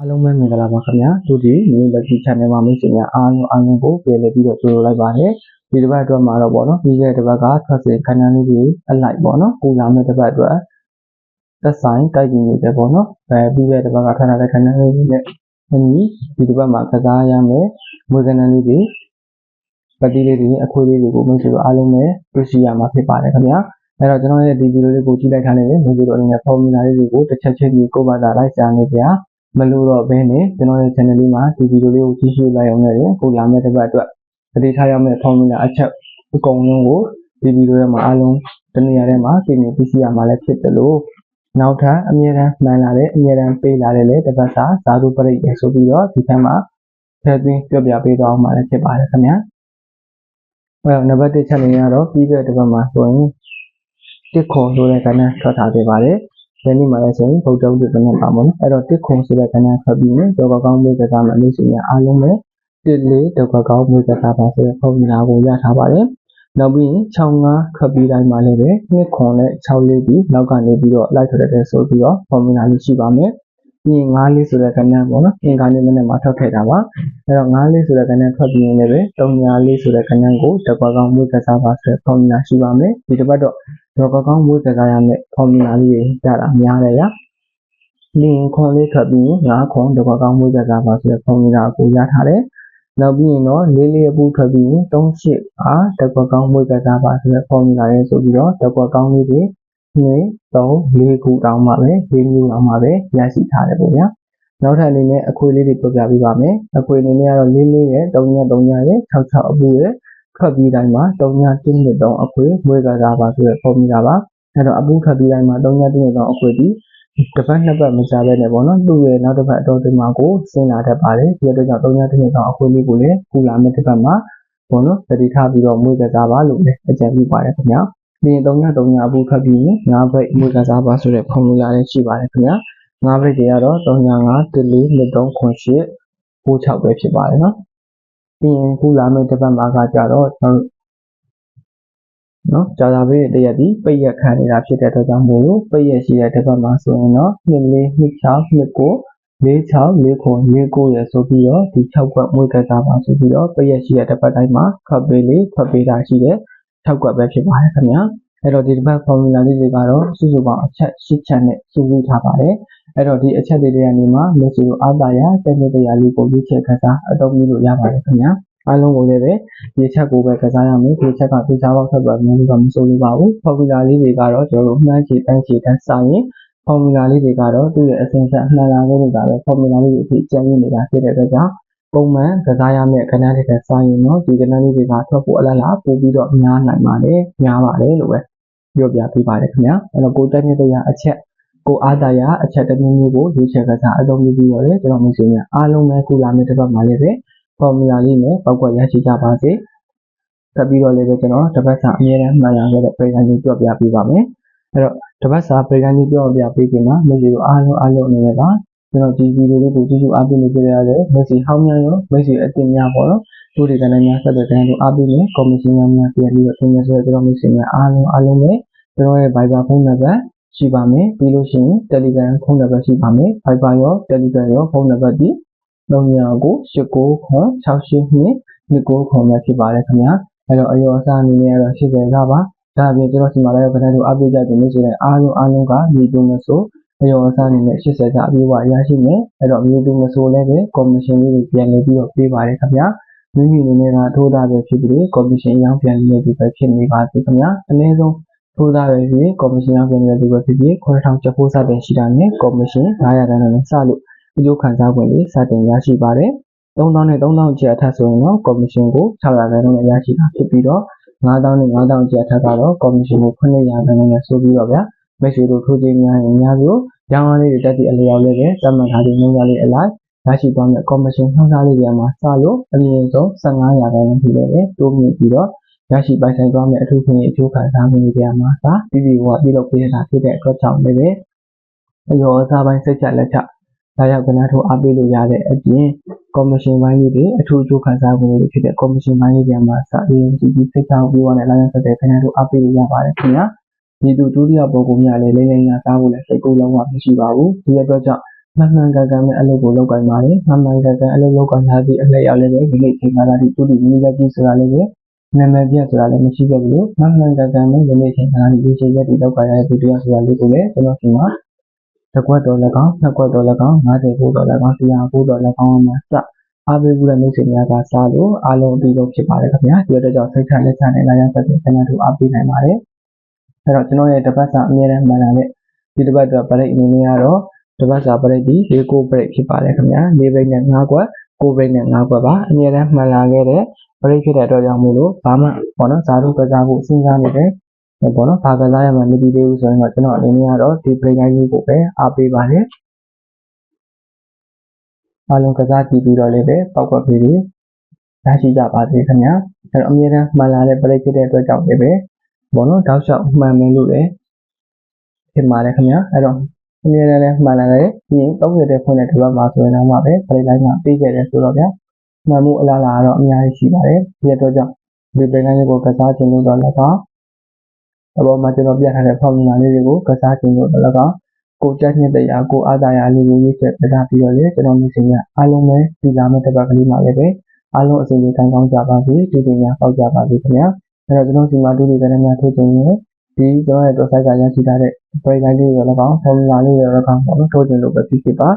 အားလုံးပဲမင်္ဂလာပါခင်ဗျာတို့ဒီ new lucky channel မှာမိတ်ဆွေများအားလုံးအားလုံးကိုပြန်လည်ပြီးတော့ကြိုဆိုလိုက်ပါတယ်ဒီတစ်ပတ်အတွက်မှာတော့ဗောနော်ပြီးခဲ့တဲ့တစ်ပတ်ကထွက်စဉ်ခဏလေးတွေအလိုက်ဗောနော်ပူလာမဲ့တစ်ပတ်အတွက်သက်ဆိုင်တိုက်ကြည့်နေတယ်ဗောနော်အဲပြီးခဲ့တဲ့တစ်ပတ်ကထွက်လာတဲ့ခဏလေးတွေနဲ့အညီဒီတစ်ပတ်မှာကစားရမယ်မွေးကနန်းလေးတွေပတိလေးတွေအခွေးလေးတွေကိုမိတ်ဆွေတို့အားလုံးပဲတွေ့ရှိရမှာဖြစ်ပါတယ်ခင်ဗျာအဲ့တော့ကျွန်တော်ရဲ့ဒီဗီဒီယိုလေးကိုကြည့်လိုက်ထားနေတယ်မိတ်ဆွေတို့အနေနဲ့ formula လေးတွေကိုတစ်ချက်ချင်းဒီကိုယ့်ဘာသာလိုက်ရှာနေကြ မလို့တော့ဘဲနဲ့ကျွန်တော်ရဲ့ channel လေးမှာဒီဗီဒီယိုလေးကိုကြည့်ရှုလိုက်အောင်လည်းကိုလာမယ့်တစ်ပတ်အတွက်သတိထားရမယ့် formula အချက်အကုန်လုံးကိုဒီဗီဒီယိုထဲမှာအားလုံးတနေရာထဲမှာပြင်နေသိရှိရမှာလည်းဖြစ်တယ်လို့နောက်ထပ်အမြဲတမ်းမှန်လာတဲ့အမြဲတမ်းပေးလာတဲ့လေတစ်ပတ်စာဇာတုပရိတ်ရဆိုပြီးတော့ဒီထက်မှာထည့်သွင်းပြောပြပေးသွားအောင်မှာလည်းဖြစ်ပါတယ်ခင်ဗျာအဲနံပါတ်1ချက်လေးကတော့ပြီးခဲ့တဲ့တစ်ပတ်မှာဆိုရင်တစ်ခွန်ဆိုတဲ့ကဏ္ဍထွက်ထားပေးပါတယ် ဒီနေ့မှလည်းဆိုရင်ဗုဒ္ဓဥဒ္ဓနဲ့ပါမလို့အဲ့တော့တစ်ခွန်ဆိုတဲ့ကဏ္ဍဖတ်ပြီးရင်ဒေါကကောင်းမျိုးကစားမှလို့ရှိရင်အားလုံးပဲတစ်လေးဒေါကကောင်းမျိုးကစားပါဆိုတဲ့ပုံစံကိုရထားပါတယ်နောက်ပြီးရင်65ထွက်ပြီးတိုင်းမှာလည်းပဲနှစ်ခွန်နဲ့6လေးပြီးနောက်ကနေပြီးတော့လိုက်ထွက်တဲ့ဆိုပြီးတော့ formula လေးရှိပါမယ်ပြီးရင်9လေးဆိုတဲ့ကဏ္ဍပေါ့နော်အင်္ဂါနေ့မနေ့မှာထွက်ခဲ့တာပါအဲ့တော့9လေးဆိုတဲ့ကဏ္ဍထွက်ပြီးရင်လည်းပဲ3ညာလေးဆိုတဲ့ကဏ္ဍကိုတကွာကောင်းမျိုးကစားပါဆိုတဲ့ formula ရှိပါမယ်ဒီတစ်ပတ်တော့ တော့ကောင်းမွေးကစားရမယ့် formula လေးတွေရတာများတယ်ဗျာလင်းခွန်လေးထွက်ပြီးငါးခွန်တော့ကောင်းမွေးကစားပါဆိုတဲ့ formula ကိုရထားတယ်နောက်ပြီးရင်တော့လေးလေးအပူထွက်ပြီး38အားတကွက်ကောင်းမွေးကစားပါဆိုတဲ့ formula ရဲ့ဆိုပြီးတော့တကွက်ကောင်းလေးတွေ2 3 4ခုတောင်းမှပဲ၄မျိုးတောင်းမှပဲရရှိထားတယ်ပေါ့ဗျာနောက်ထပ်အနေနဲ့အခွေလေးတွေပြပြပေးပါမယ်အခွေအနေနဲ့ကတော့လေးလေးရဲ့3ည3ညရဲ့6 6အပူရဲ့ ထွက်ပြီးတိုင်းမှာ3ည1နှစ်3အခွေမွေးကစားပါဆိုတဲ့ formula ပါအဲ့တော့အပူထွက်ပြီးတိုင်းမှာ3ည1နှစ်3အခွေဒီတစ်ပတ်နှစ်ပတ်မကြဘဲနဲ့ပေါ့နော်သူ့ရဲ့နောက်တစ်ပတ်အတော်ဒီမှာကိုဆင်းလာတတ်ပါတယ်ဒီအတွက်ကြောင့်3ည1နှစ်3အခွေလေးကိုလည်းကူလာမယ့်တစ်ပတ်မှာပေါ့နော်တတိထားပြီးတော့မွေးကစားပါလို့လည်းအကြံပြုပါတယ်ခင်ဗျာပြီးရင်3ည3ညအပူထွက်ပြီးရင်9ဘိတ်မွေးကစားပါဆိုတဲ့ formula လေးရှိပါတယ်ခင်ဗျာ9ဘိတ်တွေကတော့3ည9 1 4 2 3 9 8 9 6ပဲဖြစ်ပါတယ်နော် ပြီးရင်ခုလာမယ့်တစ်ပတ်မှာကကြတော့ကျွန်တော်နော်ကြာသာပေးတဲ့တရက်ဒီပိတ်ရက်ခံနေတာဖြစ်တဲ့အတွက်ကြောင့်မို့လို့ပိတ်ရက်ရှိတဲ့တစ်ပတ်မှာဆိုရင်တော့2 4 2 6 2 9 46 49 49ရဆိုပြီးတော့ဒီ6ကွက်မွေးကစားပါဆိုပြီးတော့ပိတ်ရက်ရှိတဲ့တစ်ပတ်တိုင်းမှာခပ်ပေးလေးခပ်ပေးတာရှိတဲ့6ကွက်ပဲဖြစ်ပါတယ်ခင်ဗျာအဲ့တော့ဒီတစ်ပတ် formula လေးတွေကတော့စုစုပေါင်းအချက်၈ချက်နဲ့စုစည်းထားပါတယ် အဲ့တော့ဒီအချက်တွေတွေကနေမှလက်ရှိကိုအားသာရတက်တဲ့တရားလေးကိုရွေးချယ်ခန်းစားအသုံးပြုလို့ရပါတယ်ခင်ဗျာအားလုံးကိုလည်းပဲဒီချက်ကိုပဲကစားရမယ်ဒီချက်ကပြချပေါက်ဆက်ပါမျိုးကမစိုးလို့ပါဘူး formula လေးတွေကတော့ကျွန်တော်တို့နှမ်းချေတန်းချေတန်းစာရင် formula လေးတွေကတော့သူ့ရဲ့အစဉ်ဆက်မှန်လာခဲ့လို့ဒါပဲ formula လေးတွေအဖြစ်ကျန်ရင်းနေတာဖြစ်တဲ့အတွက်ကြောင့်ပုံမှန်ကစားရမယ့်ကဏ္ဍတွေနဲ့စာရင်တော့ဒီကဏ္ဍလေးတွေကထွက်ဖို့အလားလားပို့ပြီးတော့များနိုင်ပါတယ်များပါတယ်လို့ပဲပြောပြပေးပါတယ်ခင်ဗျာအဲ့တော့ကိုတက်နေတဲ့ရအချက် ကိုအားတာရအချက်တစ်မျိုးမျိုးကိုရွေးချယ်ကစားအသုံးပြုပြီးတော့လေကျွန်တော်မျိုးစင်းများအားလုံးပဲခုလာမယ့်တစ်ပတ်မှာလည်းပဲ formula လေးနဲ့ပောက်ကွက်ရရှိကြပါစေ။ဆက်ပြီးတော့လည်းပဲကျွန်တော်တပတ်စာအမြဲတမ်းမှန်လာခဲ့တဲ့ပြည်ခံကြီးပြောပြပေးပါမယ်။အဲ့တော့တပတ်စာပြည်ခံကြီးပြောပြပေးခြင်းမှာမိတ်ဆွေတို့အားလုံးအားလုံးအနေနဲ့ကကျွန်တော်ဒီဗီဒီယိုလေးကိုကြည့်ရှုအားပေးနေကြရတဲ့မိတ်ဆွေဟောင်းများရောမိတ်ဆွေအတင်များပေါ့နော်။တို့တွေကလည်းများဆက်တဲ့တဲ့တို့အားပေးနေကော်မရှင်များများပြန်ပြီးတော့သင်ရဆိုတဲ့ကျွန်တော်မိတ်ဆွေများအားလုံးအားလုံးပဲကျွန်တော်ရဲ့ Viber ဖုန်းနံပါတ် ရှိပါမယ်ပြီးလို့ရှိရင် Telegram ဖုန်းနံပါတ်ရှိပါမယ် Viber ရော Telegram ရောဖုန်းနံပါတ်ဒီ39ကို89ခွန်682 29ခွန်ပဲဖြစ်ပါတယ်ခင်ဗျာအဲ့တော့အယောအစားအနေနဲ့ကတော့80ကပါဒါအပြင်ကျွန်တော်စီမှာလည်းခဏတို့အပိကြတယ်လို့ဆိုတဲ့အားလုံးအားလုံးကမြေတူမဆိုအယောအစားအနေနဲ့80ကအပြည့်အဝရရှိမယ်အဲ့တော့မြေတူမဆိုလည်းပဲကော်မရှင်လေးတွေပြန်နေပြီးတော့ပေးပါတယ်ခင်ဗျာမိမိအနေနဲ့ကထိုးသားပဲဖြစ်ပြီးကော်မရှင်ရောင်းပြန်နေပြီပဲဖြစ်နေပါသေးခင်ဗျာအနည်းဆုံး ထိုးသားပဲဖြစ်ကော်မရှင်ရောင်းပြန်နေပြီပဲဖြစ်ပြီး9000ကျပ်ဖို့စတင်ရှိတာနဲ့ကော်မရှင်900တန်းနဲ့စလို့အကျိုးခံစား권တွေစတင်ရရှိပါတယ်။3000နဲ့3000ကျပ်အထက်ဆိုရင်တော့ကော်မရှင်ကို600ခန်းနဲ့ရရှိတာဖြစ်ပြီးတော့9000နဲ့9000ကျပ်အထက်ကတော့ကော်မရှင်ကို900ခန်းနဲ့ဆိုပြီးတော့ဗျာမိတ်ဆွေတို့ထိုးခြင်းများရင်များပြီးရောင်းအားလေးတွေတက်သည့်အလျောက်လေးပဲတတ်မှတ်ထားသည့်နှုန်းသားလေးအလိုက်ရရှိသွားမယ့်ကော်မရှင်နှုန်းသားလေးတွေမှာစလို့အမြင့်ဆုံး15ရာခိုင်နှုန်းထိလည်းတိုးမြင့်ပြီးတော့ ရရှိပိုင်ဆိုင်သွားမယ့်အထူးခွင့်အကျိုးခံစားမှုတွေမှာစပြီးပြီးကပြုလုပ်ပေးတာဖြစ်တဲ့အတွက်ကြောင့်လည်းအရောအစားပိုင်းစိတ်ချလက်ချလာရောက်ကဏ္ဍထိုးအားပေးလို့ရတဲ့အပြင်ကော်မရှင်ပိုင်းလေးတွေအထူးအကျိုးခံစားမှုတွေဖြစ်တဲ့ကော်မရှင်ပိုင်းလေးတွေမှာစ ANCP စိတ်ချပြီးတော့လည်းလာရောက်ဆက်တဲ့ခဏထိုးအားပေးလို့ရပါတယ်ခင်ဗျာဒီသူဒုတိယပုံကူများလည်းလေးလေးငါစားဖို့လည်းစိတ်ကူးလုံးဝမရှိပါဘူးဒီအတွက်ကြောင့်မှန်မှန်ကန်ကန်ပဲအလုပ်ကိုလုပ်ကိုင်ပါတယ်မှန်မှန်ကန်ကန်အလုပ်လုပ်ကိုင်ထားပြီးအလှည့်ရောက်လည်းပဲဒီနေ့ချိန်ကာလထိသူဒီနည်းလက်ကြီးဆိုတာလည်းပဲ နာမည်ပြဆိုတာလည်းမရှိခဲ့ဘူးလို့မှန်မှန်ကန်ကန်ပဲဒီနေ့ချိန်ကာလထိဒီချိန်ရက်ဒီလောက်ကိုင်ရတဲ့သူတရားဆိုတာလေးကိုလည်းကျွန်တော်ဒီမှာတစ်ခွက်တော်လည်းကောင်းနှစ်ခွက်တော်လည်းကောင်း90ခုတော်လည်းကောင်း100ခုတော်လည်းကောင်းမှာစအားပေးဘူးတဲ့မိတ်ဆွေများကစားလို့အားလုံးအပြီးဆုံးဖြစ်ပါတယ်ခင်ဗျာဒီအတွက်ကြောင့်စိတ်ချလက်ချနဲ့လာရောက်ဆက်တဲ့ခဏတူအားပေးနိုင်ပါတယ်အဲ့တော့ကျွန်တော်ရဲ့တပတ်စာအမြဲတမ်းမှန်လာတဲ့ဒီတပတ်အတွက်ပရိတ်အနေနဲ့ကတော့တပတ်စာပရိတ်ဒီ၄ကိုပရိတ်ဖြစ်ပါတယ်ခင်ဗျာ၄ဘိတ်နဲ့၅ကွက်ကိုဘိတ်နဲ့၅ကွက်ပါအမြဲတမ်းမှန်လာခဲ့တဲ့ ပရိတ်ဖြစ်တဲ့အတွက်ကြောင့်မို့လို့ဘာမှပေါ့နော်ဇာတုကစားဖို့စဉ်းစားနေတယ်ပေါ့နော်ဘာကစားရမှမသိသေးဘူးဆိုရင်တော့ကျွန်တော်အနေနဲ့ကတော့ဒီပရိတ်တိုင်းလေးကိုပဲအားပေးပါတယ်အားလုံးကစားကြည့်ပြီးတော့လည်းပဲပောက်ကွက်ပြီးရရှိကြပါစေခင်ဗျာအဲ့တော့အမြဲတမ်းမှန်လာတဲ့ပရိတ်ဖြစ်တဲ့အတွက်ကြောင့်လည်းပဲပေါ့နော်တောက်လျှောက်မှန်မယ်လို့လည်းဖြစ်ပါတယ်ခင်ဗျာအဲ့တော့အမြဲတမ်းလည်းမှန်လာတယ်ပြီးရင်30တဲ့ဖွင့်တဲ့ဒီဘက်မှာဆိုရင်တော့မှပဲပရိလိုက်မှာပေးခဲ့တယ်ဆိုတော့ဗျာ မှန်မှုအလားလားကတော့အများကြီးရှိပါတယ်ဒီအတွက်ကြောင့်ဒီပရိလိုက်ကိုကစားခြင်းလို့တော့လည်းကောင်းအပေါ်မှာကျွန်တော်ပြထားတဲ့ formula လေးတွေကိုကစားခြင်းလို့တော့လည်းကောင်းကိုကြက်နှစ်တရားကိုအားသာရလေးကိုရွေးချယ်ပြသပြီးတော့လေကျွန်တော်မျိုးစင်ကအားလုံးပဲဒီလာမယ့်တစ်ပတ်ကလေးမှာလည်းပဲအားလုံးအစီအစဉ်ကောင်းကောင်းကြပါစေဒီပညာပေါက်ကြပါစေခင်ဗျာအဲ့တော့ကျွန်တော်ဒီမှာဒုတိယကဏ္ဍများထုတ်ခြင်းရဲ့ဒီကျွန်တော်ရဲ့ website ကရရှိထားတဲ့ break line လေးတွေလည်းကောင်း formula လေးတွေလည်းကောင်းပေါ့နော်ထိုးခြင်းလို့ပဲဖြစ်ဖြစ်ပါ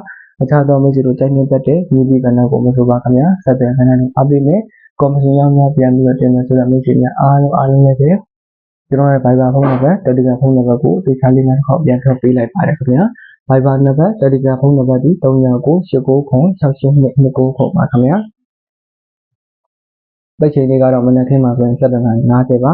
အခြားသောမိတ်ဆွေတို့ကြိုက်နေတတ်တဲ့ UV ကဏ္ဍကိုမဆိုပါခင်ဗျာဆက်သွယ်ခဏလေးအပိနဲ့ commission ရောက်များပြန်ပြီးတော့တင်မယ်ဆိုတော့မိတ်ဆွေများအားလုံးအားလုံးလည်းပဲကျွန်တော်ရဲ့ Viber ဖုန်းနံပါတ် Telegram ဖုန်းနံပါတ်ကိုအသေးချာလေးနဲ့တစ်ခေါက်ပြန်ထုတ်ပေးလိုက်ပါတယ်ခင်ဗျာ Viber နံပါတ် Telegram ဖုန်းနံပါတ်ဒီ39989969ပါခင်ဗျာပိတ်ချိန်လေးကတော့မနက်ခင်းမှာဆိုရင်7:50ပါ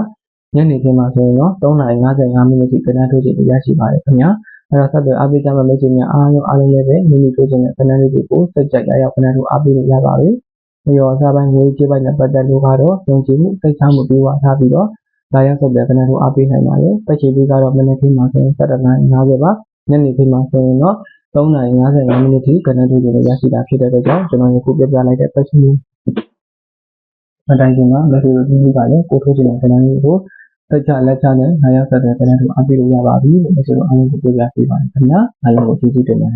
ညနေခင်းမှာဆိုရင်တော့3:55မိနစ်ထိကဏ္ဍထိုးချိန်ရရှိပါတယ်ခင်ဗျာ အဲ့တော့ဆက်သွယ်အားပေးကြမယ့်မိတ်ဆွေများအားလုံးအားလုံးလည်းပဲမိမိထိုးချိန်နဲ့ကဏ္ဍလေးတွေကိုစက်ကြိုက်ရရောက်ကဏ္ဍထိုးအားပေးလို့ရပါပြီ။ဒီရောစားပိုင်းငွေကြေးပိုင်းနဲ့ပတ်သက်လို့ကတော့ယုံကြည်မှုစိတ်ချမှုပြီးွားထားပြီးတော့လာရောက်ဆက်သွယ်ကဏ္ဍထိုးအားပေးနိုင်ပါတယ်။ပတ်ချိန်လေးကတော့မနက်ခင်းမှာဆိုရင်7:50ပါညနေခင်းမှာဆိုရင်တော့3:55မိနစ်ထိကဏ္ဍထိုးချိန်ရရှိတာဖြစ်တဲ့အတွက်ကြောင့်ကျွန်တော်ယခုပြပြလိုက်တဲ့ပတ်ချိန်လေးမတိုင်ခင်မှာလက်ရှိလိုဒီကလည်းကိုထိုးချိန်နဲ့ကဏ္ဍလေးကို တက်ချလက်ချနဲ့နိုင်ရောက်ဆက်တဲ့ကဏ္ဍထိုးအားပေးလို့ရပါပြီလို့ကျွန်တော်အားလုံးကိုပြပြပေးပါတယ်ခင်ဗျာအားလုံးကိုကျေးဇူးတင်ပါတယ်